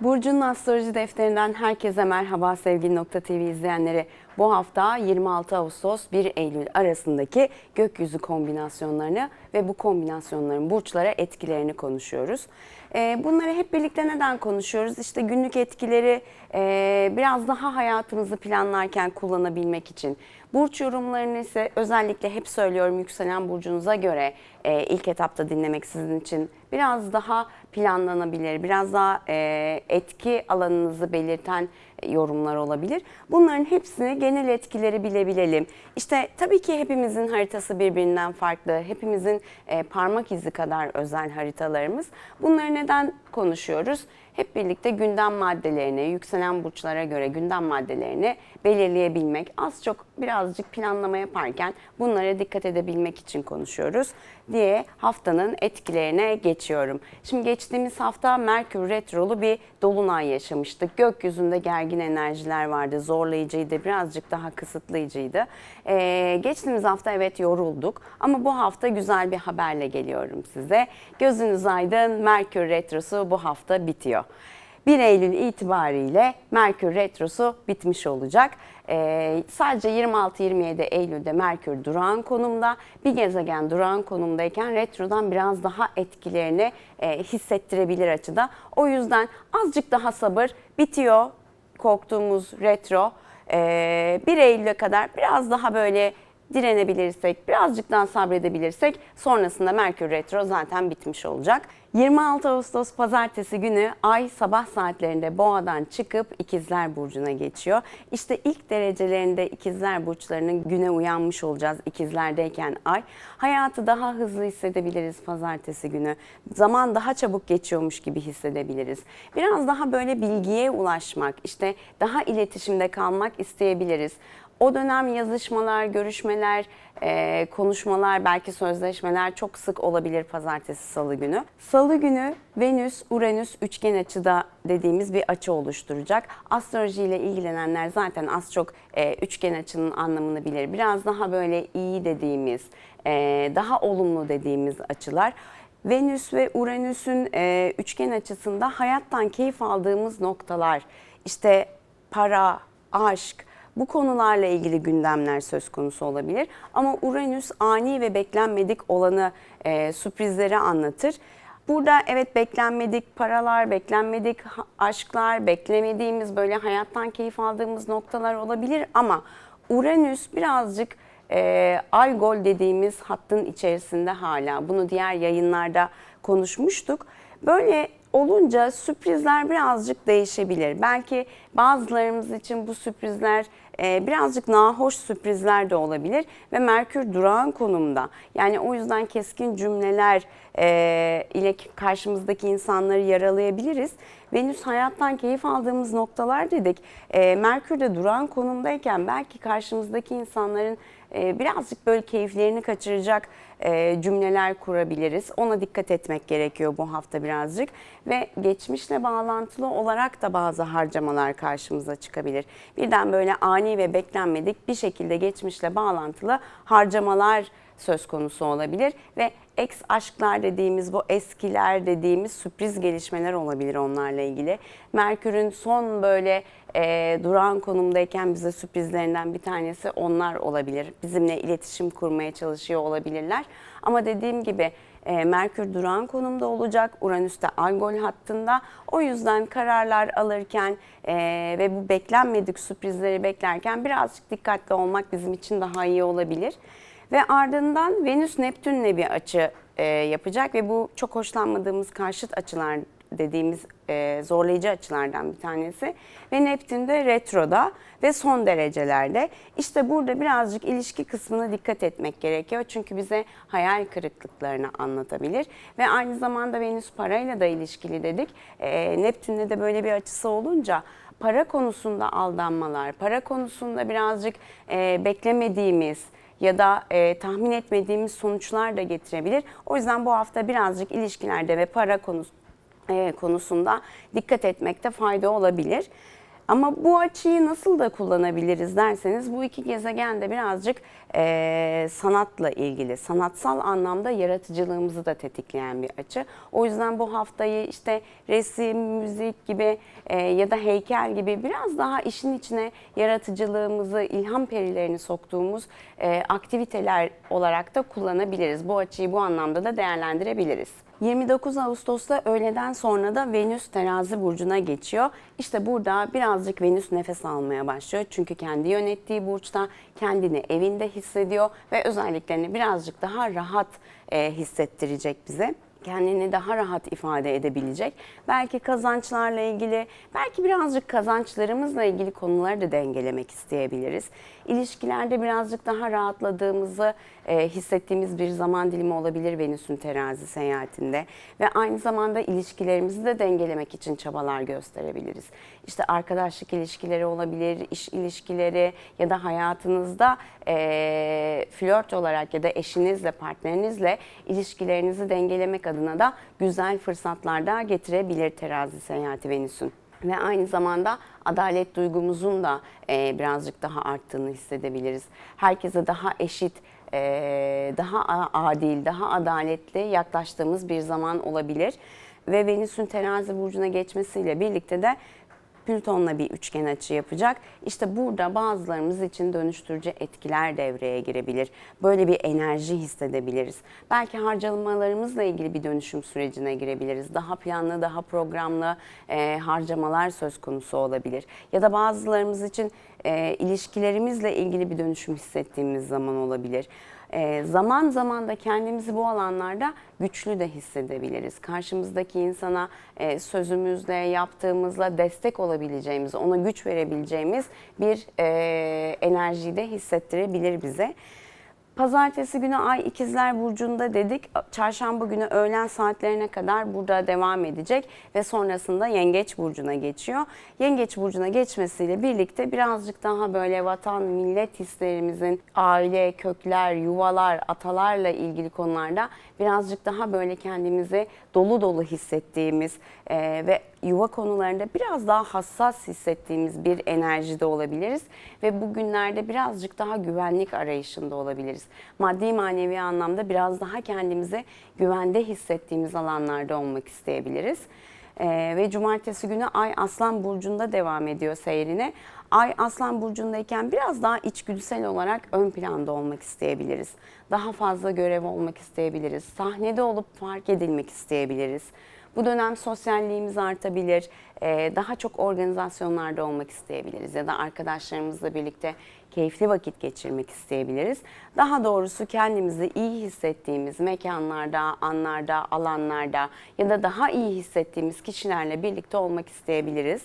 Burcu'nun astroloji defterinden herkese merhaba sevgili Nokta TV izleyenleri. Bu hafta 26 Ağustos 1 Eylül arasındaki gökyüzü kombinasyonlarını ve bu kombinasyonların burçlara etkilerini konuşuyoruz. Ee, bunları hep birlikte neden konuşuyoruz? İşte günlük etkileri e, biraz daha hayatımızı planlarken kullanabilmek için. Burç yorumlarını ise özellikle hep söylüyorum yükselen burcunuza göre e, ilk etapta dinlemek sizin için biraz daha planlanabilir, biraz daha e, etki alanınızı belirten yorumlar olabilir. Bunların hepsini genel etkileri bilebilelim. İşte tabii ki hepimizin haritası birbirinden farklı. Hepimizin e, parmak izi kadar özel haritalarımız. Bunları neden konuşuyoruz? Hep birlikte gündem maddelerini, yükselen burçlara göre gündem maddelerini belirleyebilmek, az çok birazcık planlama yaparken bunlara dikkat edebilmek için konuşuyoruz diye haftanın etkilerine geçiyorum. Şimdi geçtiğimiz hafta Merkür Retrolu bir dolunay yaşamıştık. Gökyüzünde gergin enerjiler vardı, zorlayıcıydı, birazcık daha kısıtlayıcıydı. Ee, geçtiğimiz hafta evet yorulduk ama bu hafta güzel bir haberle geliyorum size. Gözünüz aydın Merkür Retrosu bu hafta bitiyor. 1 Eylül itibariyle Merkür Retrosu bitmiş olacak. Ee, sadece 26-27 Eylül'de Merkür durağan konumda. Bir gezegen durağan konumdayken retrodan biraz daha etkilerini e, hissettirebilir açıda. O yüzden azıcık daha sabır bitiyor korktuğumuz retro. Ee, 1 Eylül'e kadar biraz daha böyle direnebilirsek, birazcık daha sabredebilirsek sonrasında Merkür Retro zaten bitmiş olacak. 26 Ağustos pazartesi günü ay sabah saatlerinde Boğa'dan çıkıp İkizler Burcu'na geçiyor. İşte ilk derecelerinde İkizler Burçlarının güne uyanmış olacağız İkizlerdeyken ay. Hayatı daha hızlı hissedebiliriz pazartesi günü. Zaman daha çabuk geçiyormuş gibi hissedebiliriz. Biraz daha böyle bilgiye ulaşmak, işte daha iletişimde kalmak isteyebiliriz. O dönem yazışmalar, görüşmeler, e, konuşmalar, belki sözleşmeler çok sık olabilir pazartesi, salı günü. Salı günü Venüs, Uranüs üçgen açıda dediğimiz bir açı oluşturacak. Astroloji ile ilgilenenler zaten az çok e, üçgen açının anlamını bilir. Biraz daha böyle iyi dediğimiz, e, daha olumlu dediğimiz açılar. Venüs ve Uranüs'ün e, üçgen açısında hayattan keyif aldığımız noktalar, işte para, aşk, bu konularla ilgili gündemler söz konusu olabilir. Ama Uranüs ani ve beklenmedik olanı e, sürprizleri anlatır. Burada evet beklenmedik paralar, beklenmedik aşklar, beklemediğimiz böyle hayattan keyif aldığımız noktalar olabilir ama Uranüs birazcık e, algol dediğimiz hattın içerisinde hala. Bunu diğer yayınlarda konuşmuştuk. Böyle olunca sürprizler birazcık değişebilir. Belki bazılarımız için bu sürprizler birazcık nahoş sürprizler de olabilir ve Merkür durağan konumda. Yani o yüzden keskin cümleler e, ile karşımızdaki insanları yaralayabiliriz. Venüs hayattan keyif aldığımız noktalar dedik. E, Merkür de durağan konumdayken belki karşımızdaki insanların e, birazcık böyle keyiflerini kaçıracak e, cümleler kurabiliriz. Ona dikkat etmek gerekiyor bu hafta birazcık. Ve geçmişle bağlantılı olarak da bazı harcamalar karşımıza çıkabilir. Birden böyle ani ve beklenmedik bir şekilde geçmişle bağlantılı harcamalar söz konusu olabilir ve ex aşklar dediğimiz bu eskiler dediğimiz sürpriz gelişmeler olabilir onlarla ilgili. Merkür'ün son böyle e, duran konumdayken bize sürprizlerinden bir tanesi onlar olabilir. Bizimle iletişim kurmaya çalışıyor olabilirler. Ama dediğim gibi e, Merkür duran konumda olacak. Uranüs de algol hattında. O yüzden kararlar alırken e, ve bu beklenmedik sürprizleri beklerken birazcık dikkatli olmak bizim için daha iyi olabilir. Ve ardından Venüs Neptün'le bir açı e, yapacak ve bu çok hoşlanmadığımız karşıt açılar dediğimiz e, zorlayıcı açılardan bir tanesi. Ve Neptün de retroda ve son derecelerde. İşte burada birazcık ilişki kısmına dikkat etmek gerekiyor. Çünkü bize hayal kırıklıklarını anlatabilir. Ve aynı zamanda Venüs parayla da ilişkili dedik. E, Neptün'le de böyle bir açısı olunca para konusunda aldanmalar, para konusunda birazcık e, beklemediğimiz, ya da e, tahmin etmediğimiz sonuçlar da getirebilir. O yüzden bu hafta birazcık ilişkilerde ve para konusu e, konusunda dikkat etmekte fayda olabilir. Ama bu açıyı nasıl da kullanabiliriz derseniz bu iki gezegen de birazcık eee, sanatla ilgili, sanatsal anlamda yaratıcılığımızı da tetikleyen bir açı. O yüzden bu haftayı işte resim, müzik gibi eee, ya da heykel gibi biraz daha işin içine yaratıcılığımızı, ilham perilerini soktuğumuz eee, aktiviteler olarak da kullanabiliriz. Bu açıyı bu anlamda da değerlendirebiliriz. 29 Ağustos'ta öğleden sonra da Venüs terazi burcuna geçiyor. İşte burada birazcık Venüs nefes almaya başlıyor. Çünkü kendi yönettiği burçta kendini evinde hissediyor ve özelliklerini birazcık daha rahat e, hissettirecek bize kendini daha rahat ifade edebilecek. Belki kazançlarla ilgili, belki birazcık kazançlarımızla ilgili konuları da dengelemek isteyebiliriz. İlişkilerde birazcık daha rahatladığımızı e, hissettiğimiz bir zaman dilimi olabilir Venüs'ün terazi seyahatinde. Ve aynı zamanda ilişkilerimizi de dengelemek için çabalar gösterebiliriz. İşte arkadaşlık ilişkileri olabilir, iş ilişkileri ya da hayatınızda e, flört olarak ya da eşinizle, partnerinizle ilişkilerinizi dengelemek adına da güzel fırsatlar da getirebilir terazi seyahati Venüs'ün. Ve aynı zamanda adalet duygumuzun da e, birazcık daha arttığını hissedebiliriz. Herkese daha eşit, e, daha adil, daha adaletli yaklaştığımız bir zaman olabilir. Ve Venüs'ün terazi burcuna geçmesiyle birlikte de Plüton'la bir üçgen açı yapacak. İşte burada bazılarımız için dönüştürücü etkiler devreye girebilir. Böyle bir enerji hissedebiliriz. Belki harcamalarımızla ilgili bir dönüşüm sürecine girebiliriz. Daha planlı, daha programlı e, harcamalar söz konusu olabilir. Ya da bazılarımız için e, ilişkilerimizle ilgili bir dönüşüm hissettiğimiz zaman olabilir. E, zaman zaman da kendimizi bu alanlarda güçlü de hissedebiliriz. Karşımızdaki insana e, sözümüzle, yaptığımızla destek olabileceğimiz, ona güç verebileceğimiz bir e, enerjiyi de hissettirebilir bize. Pazartesi günü Ay İkizler Burcu'nda dedik. Çarşamba günü öğlen saatlerine kadar burada devam edecek ve sonrasında Yengeç Burcu'na geçiyor. Yengeç Burcu'na geçmesiyle birlikte birazcık daha böyle vatan, millet hislerimizin aile, kökler, yuvalar, atalarla ilgili konularda birazcık daha böyle kendimizi dolu dolu hissettiğimiz ve yuva konularında biraz daha hassas hissettiğimiz bir enerjide olabiliriz ve bugünlerde birazcık daha güvenlik arayışında olabiliriz. Maddi manevi anlamda biraz daha kendimizi güvende hissettiğimiz alanlarda olmak isteyebiliriz. Ee, ve cumartesi günü Ay Aslan Burcu'nda devam ediyor seyrine. Ay Aslan Burcu'ndayken biraz daha içgüdüsel olarak ön planda olmak isteyebiliriz. Daha fazla görev olmak isteyebiliriz. Sahnede olup fark edilmek isteyebiliriz. Bu dönem sosyalliğimiz artabilir, ee, daha çok organizasyonlarda olmak isteyebiliriz ya da arkadaşlarımızla birlikte keyifli vakit geçirmek isteyebiliriz. Daha doğrusu kendimizi iyi hissettiğimiz mekanlarda, anlarda, alanlarda ya da daha iyi hissettiğimiz kişilerle birlikte olmak isteyebiliriz.